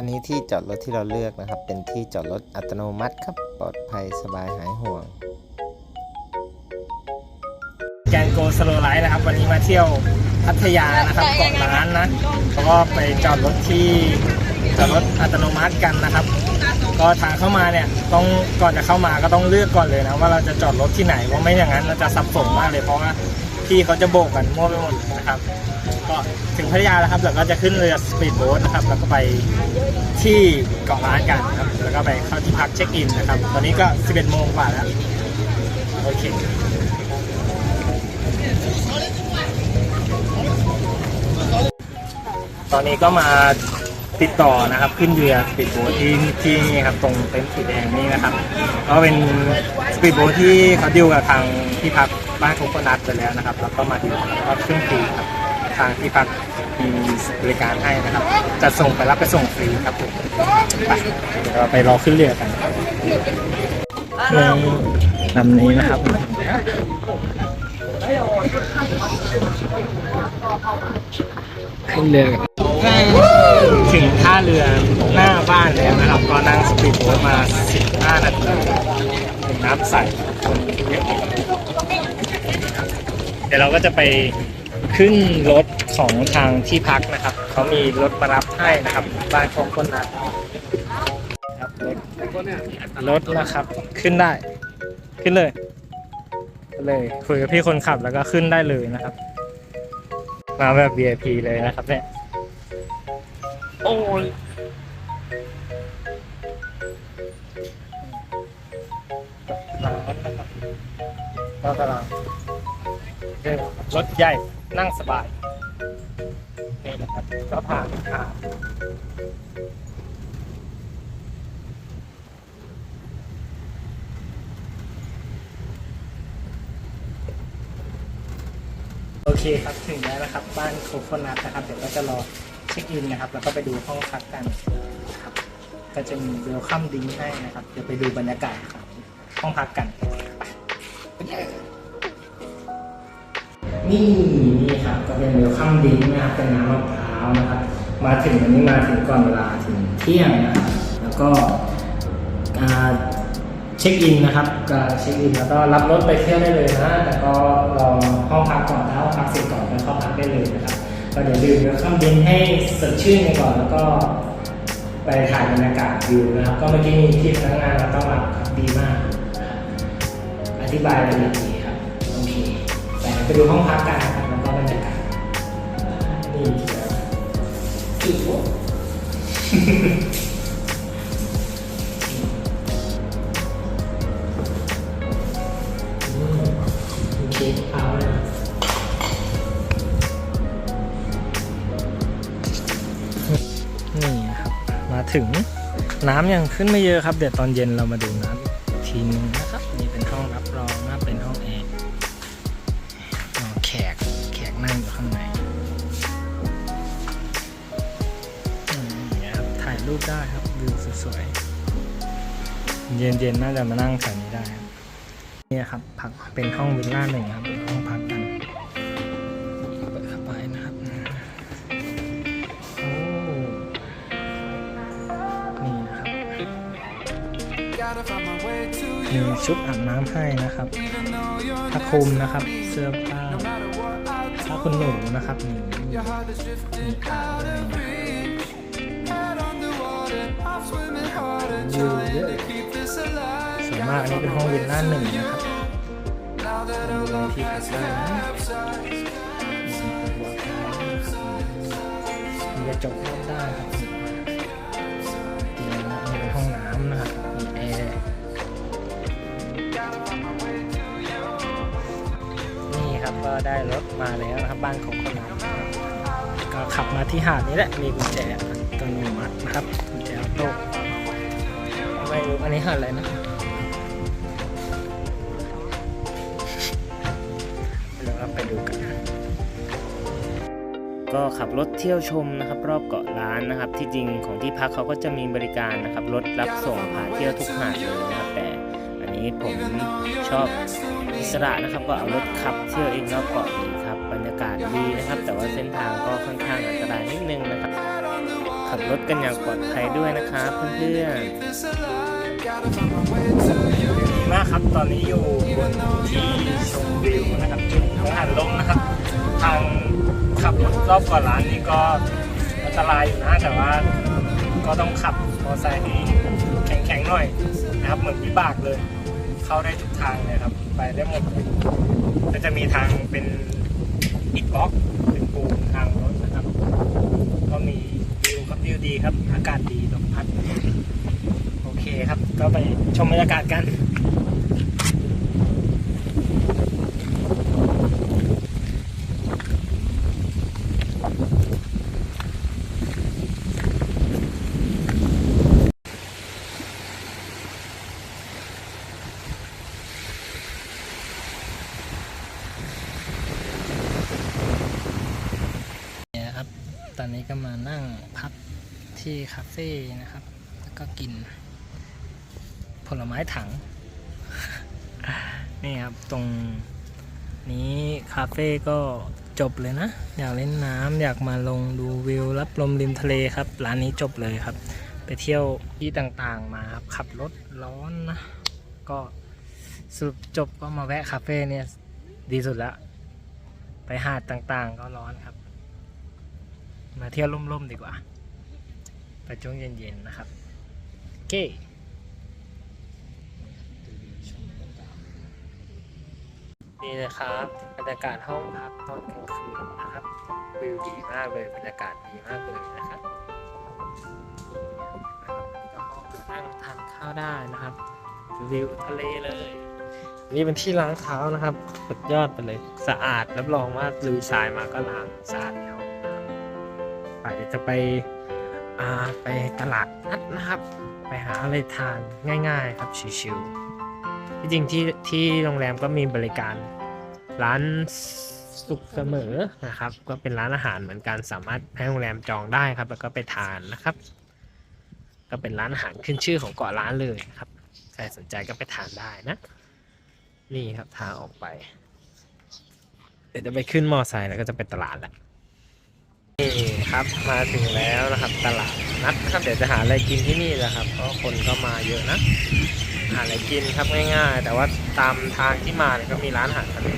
อันนี้ที่จอดรถที่เราเลือกนะครับ เป็นที่จอดรถอัตโนมัติครับ ปลอดภัยสบายหายห่วง แกนโกสโลไลท์นะครับ วันนี้มาเที่ยวพัทยานะครับเกาะล้านนะแล้วก็ไปจอดรถที่จอดรถอัตโนมัติกันนะครับ ก็ทางเข้ามาเนี่ยต้องก่อนจะเข้ามาก็ต้องเลือกก่อนเลยนะว่าเราจะจอดรถที่ไหนเพราะไม่อย่างนั้นเราจะสับสนมากเลยเพราะว่า พี่เขาจะโบกกันมั่วไปหมดนะครับ ก็ถึงพัทยาแล้วครับแล้วก็จะขึ้นเรือสปีดโบ๊ทนะครับ แล้วก็ไปที่เกาะล้านกันครับ แล้วก็ไปเข้าที่พักเช็คอินนะครับ ตอนนี้ก็ 11 โมงกว่าแล้ว โอเคตอนนี้ก็มาติดต่อนะครับขึ้นเรือสปีดโบ๊ทที่ที่นี่ครับตรงเต็นท์สีแดงนี่นะครับก็เป็นสปีดโบ๊ทที่เขาดิวกับทางที่พัก บ้านโคโคนัทไปแล้วนะครับ แล้วก็มาดิวแล้วก็ขึ้นฟรีครับทางที่พักมีบริการให้นะครับ จะส่งไปรับไปส่งฟรีครับผมไปเดี๋ยวเราไปรอขึ้นเรือกันในลำนี้นะครับ ขึ้นเรือถึงท่าเรือหน้าบ้านแล้วนะครับ ก็นั่งสปีดโบ๊ทมา 15 นาทีถึงน้ำใสคนเยอะ เดี๋ยวเราก็จะไปขึ้นรถของทางที่พักนะครับ เขามีรถมารับให้นะครับ บ้านของคนนั้นครับรถรถนะครับ ขึ้นได้ ขึ้นเลยขึ้นเลยคุยกับพี่คนขับแล้วก็ขึ้นได้เลยนะครับ มาแบบ VIP เลยนะครับเนี่ย โอ้ยร้อนนะครับก็กำลังเดินร ถใหญ่นั่งสบายนี่นะครับก็ผ่านผ่านโอเคครับถึงแล้วนะครับ บ้านโคโคนัทนะครับ เดี๋ยวก็จะรอเช็คอินนะครับ แล้วก็ไปดูห้องพักกันนะครับก็จะมีเวลคัมดิ้งให้นะครับ เดี๋ยวไปดูบรรยากาศของห้องพักกันไป นี่นี่ครับก็เป็นเวลคัมดิ้งนะครับเป็นน้ำมะพร้าวนะครับ มาถึงวันนี้มาถึงก่อนเวลาถึงเที่ยงนะครับแล้วก็อ่าเช็คอินนะครับก็เช็คอินแล้วก็รับรถไปเที่ยวได้เลยนะแต่ก็รอห้องพักก่อนถ้าห้องพักเสร็จก่อนก็เข้าพักได้เลยนะครับก็เดี๋ยวดื่มเวลคัมดิ้งให้สดชื่นกันก่อนแล้วก็ไปถ่ายบรรยากาศวิวนะครับ ก็เมื่อกี้มีที่พนักงานเราต้องรับดีมาก อธิบายรายละเอียด ไปดูห้องพักกันนะครับแล้วก็บรรยากาศนี่เดี๋วอีกโอ้อืมโอเคเอาเลยนี่ครับ มาถึงน้ำยังขึ้นไม่เยอะครับ เดี๋ยวตอนเย็นเรามาดูน้ำอีกทีนึงายรูปได้ครับวิวสวยๆเย็นๆน่าจะมานั่งแถวนี้ได้ครับเนี่ยครับพักเป็นห้องวิลล่าหนึ่งครับเป็นห้องพักกันเปิดเข้าไปนะครับโอ้นี่นะครับมีชุดอาบน้ำให้นะครับผ้าคลุมนะครับ เสื้อผ้าผ้าคุณหนูนะครับนี่มีอ่างให้นะครับ วิวเยอะสวยมากอันนี้เป็นห้องวิลล่าหนึ่งนะครับมีที่พักได้นะมีหัวเท้านะครับมีกระจกรอบด้านครับเตียงนะนี่เป็นห้องน้ำนะครับมีแอร์นี่ครับก็ได้รถมาแล้วนะครับบ้านของคนนั้นนะครับก็ขับมาที่หาดนี้แหละมีกุญแจอัตโนมัตินะครับ โตไม่รู้อันนี้หาดอะไรนะเดี๋ยวเราไปดูกัน ก็ขับรถเที่ยวชมนะครับ รอบเกาะล้านนะครับ ที่จริงของที่พักเขาก็จะมีบริการนะครับรถรับส่งพาเที่ยวทุกหาดเลยนะครับแต่อันนี้ผมชอบอิสระนะครับก็เอารถขับเที่ยวเองรอบเกาะดีครับบรรยากาศดีนะครับ แต่ว่าเส้นทางก็ค่อนข้างอันตรายนิดนึงนะครับ รถกันอย่างปลอดภัยด้วยนะครับเพื่อนๆดีมากครับตอนนี้อยู่บนที่ชมวิวนะครับจุดกังหันลมนะครับ ทางขับรถรอบก่อนร้านนี้ก็อันตรายอยู่นะแต่ว่าก็ต้องขับมอเตอร์ไซค์ที่แข็งๆหน่อยนะครับเหมือนวิบากเลย เข้าได้ทุกทางเลยครับ ไปได้หมดเลยก็จะมีทางเป็นอิฐบล็อกเป็นปูนทางรถนะครับ ก็มี วิวดีครับ อากาศดีลมพัด โอเคครับ ก็ไปชมบรรยากาศกันเนี่ยครับตอนนี้ก็มานั่งพัก ที่คาเฟ่นะครับ แล้วก็กิน ผลไม้ถัง นี่ครับ ตรงนี้คาเฟ่ก็จบเลยนะ อยากเล่นน้ำอยากมาลงดูวิวรับลมริมทะเลครับ ร้านนี้จบเลยครับ ไปเที่ยวที่ต่างๆมาครับขับรถร้อนนะ ก็สรุปจบก็มาแวะคาเฟ่เนี่ยดีสุดละ ไปหาดต่างๆก็ร้อนครับ มาเที่ยวร่มๆดีกว่า ไปช่วงเย็นๆนะครับ โอเคนี่นะครับบรรยากาศห้องพักตอนกลางคืนนะครับวิวดีมากเลยบรรยากาศดีมากเลยนะครับนั่งทานข้าวได้นะครับ วิวทะเลเลย นี่เป็นที่ล้างเท้านะครับสุดยอดไปเลย สะอาดรับรองว่าลือทรายมาก็ล้างสะอาดแล้วนะครับไปเดี๋ยวจะไป ไปตลาดนัดนะครับ ไปหาอะไรทานง่าย ๆ ครับชิวๆที่จริงที่ที่โรงแรมก็มีบริการร้านสุขเสมอนะครับ ก็เป็นร้านอาหารเหมือนกันสามารถให้โรงแรมจองได้ครับ แล้วก็ไปทานนะครับ ก็เป็นร้านอาหารขึ้นชื่อของเกาะล้านเลยครับใครสนใจก็ไปทานได้นะ นี่ครับทางออกไป เดี๋ยวจะไปขึ้นมอไซค์แล้วก็จะไปตลาดแหละ ครับ มาถึงแล้วนะครับตลาดนัดนะครับเดี๋ยวจะหาอะไรกินที่นี่แหละครับ เพราะคนก็มาเยอะนะ หาอะไรกินครับง่ายๆ แต่ว่าตามทางที่มาเนี่ยก็มีร้านอาหารทะเล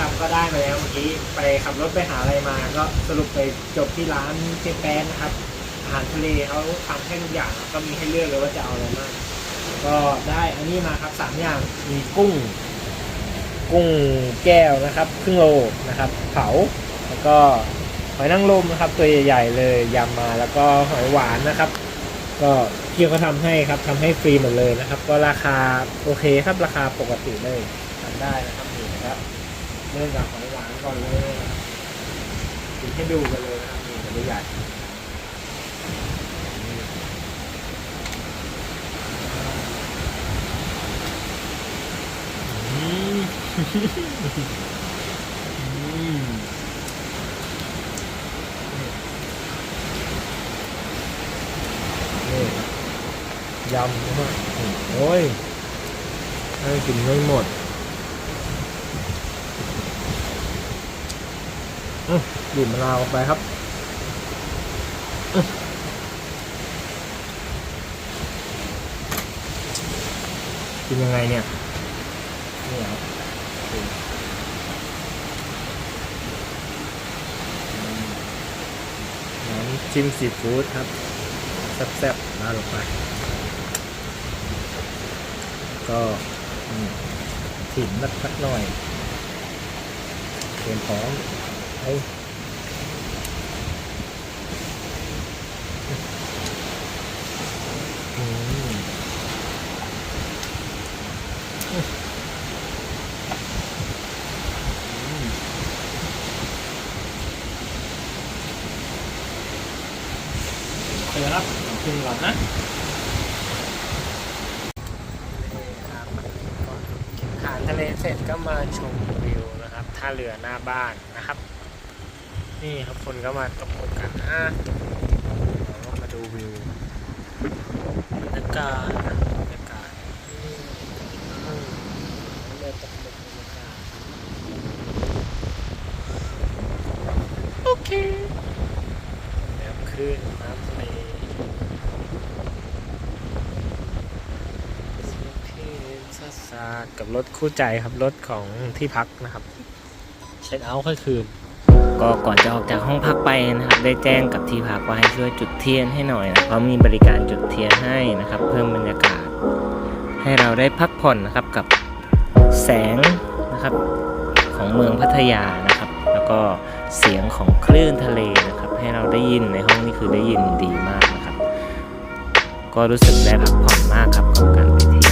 ครับก็ได้มาแล้วเมื่อกี้ไปขับรถไปหาอะไรมาก็สรุปไปจบที่ร้านเจแปนนะครับอาหารทะเลเขาทำให้ทุกอย่างก็มีให้เลือกเลยว่าจะเอาอะไรมากก็ได้อันนี้มาครับสามอย่างมีกุ้ง กุ้งแก้วนะครับครึ่งโลนะครับ เผาแล้วก็ห อยนางรมนะครับ ตัวใหญ่ๆเลยยำมาแล้วก็หอยหวานนะครับ ก็พี่เขาทำให้ครับทำให้ฟรีหมดเลยนะครับ ก็ราคาโอเคครับราคาปกติเลยทำได้นะครับนี่นะครับเริ่มจากหอยหวานก่อนเลยนะครับกินให้ดูกันเลยนะครับนี่ตัวใหญ่อืม อืมนี่ครับ ยำนะฮะโอ้ยให้กินไม่หมดอื้อบีบมะนาวไปครับอือกินยังไงเนี่ยนี่ครับน้ำจิ้มซีฟู้ดครับแซ่บๆมาลงไป ก็ถิ่นนักสักหน่อยเตรียมพร้อมไอ้ม เดี๋ยวครับกินก่อนนะกินอาหารทะเลเสร็จก็มา ชมวิวนะครับท่าเรือหน้าบ้านนะครับ นี่ครับคนก็มาตกกันนะเราก็มาดูวิวบรรยากาศบรรยากาศอืมเรือตกหมึกบรรยากาศโอเคแล้วคื นกับรถคู่ใจครับรถของที่พักนะครับเช็คเอาท์ก็คือก็ก่อนจะออกจากห้องพักไปนะครับ ได้แจ้งกับที่พักว่าให้ช่วยจุดเทียนให้หน่อยนะเพราะมีบริการจุดเทียนให้นะครับ เพิ่มบรรยากาศ ให้เราได้พักผ่อนนะครับกับแสงนะครับของเมืองพัทยานะครับ แล้วก็เสียงของคลื่นทะเลนะครับ ให้เราได้ยินในห้องนี้คือได้ยินดีมากนะครับ ก็รู้สึกได้พักผ่อนมากครับกับการไปเที่ยว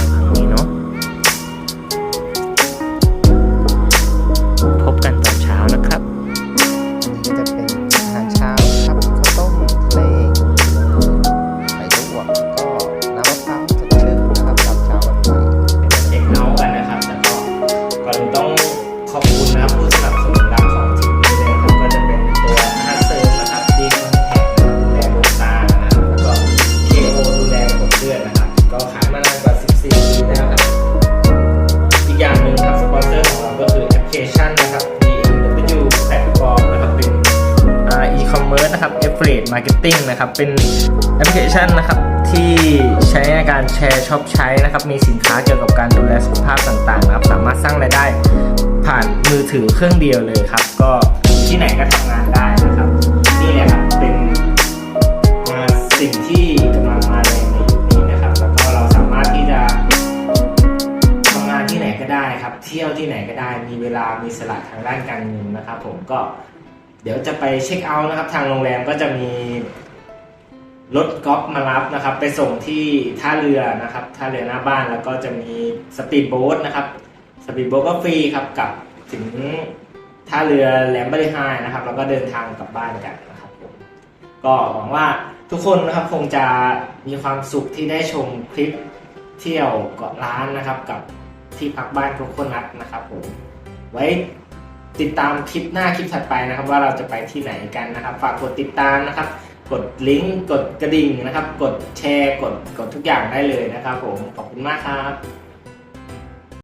affiliate marketing นะครับ เป็นแอปพลิเคชันนะครับที่ใช้ในการแชร์ช็อปใช้นะครับ มีสินค้าเกี่ยวกับการดูแลสุขภาพต่างๆนะครับ สามารถสร้างรายได้ผ่านมือถือเครื่องเดียวเลยครับ ก็ที่ไหนก็ทำงานได้นะครับ นี่แหละครับเป็นสิ่งที่กำลังมาแรงในยุคนี้นะครับ แล้วก็เราสามารถที่จะทำงานที่ไหนก็ได้ครับ เที่ยวที่ไหนก็ได้ มีเวลามีสละทางด้านการเงินนะครับ ผมก็ เดี๋ยวจะไปเช็คเอาท์นะครับ ทางโรงแรมก็จะมีรถกอล์ฟมารับนะครับ ไปส่งที่ท่าเรือนะครับ ท่าเรือหน้าบ้านแล้วก็จะมีสปีดโบ๊ทนะครับ สปีดโบ๊ทก็ฟรีครับกลับถึงท่าเรือแหลมบริหายนะครับ แล้วก็เดินทางกลับบ้านกันนะครับผมก็หวังว่าทุกคนนะครับคงจะมีความสุขที่ได้ชมคลิปเที่ยวเกาะล้านนะครับ กับที่พักบ้านโคโคนัทนะครับผมไว้ ติดตามคลิปหน้าคลิปถัดไปนะครับ ว่าเราจะไปที่ไหนกันนะครับ ฝากกดติดตามนะครับ กดลิงก์กดกระดิ่งนะครับ กดแชร์ กดกดทุกอย่างได้เลยนะครับผมขอบคุณมากครับ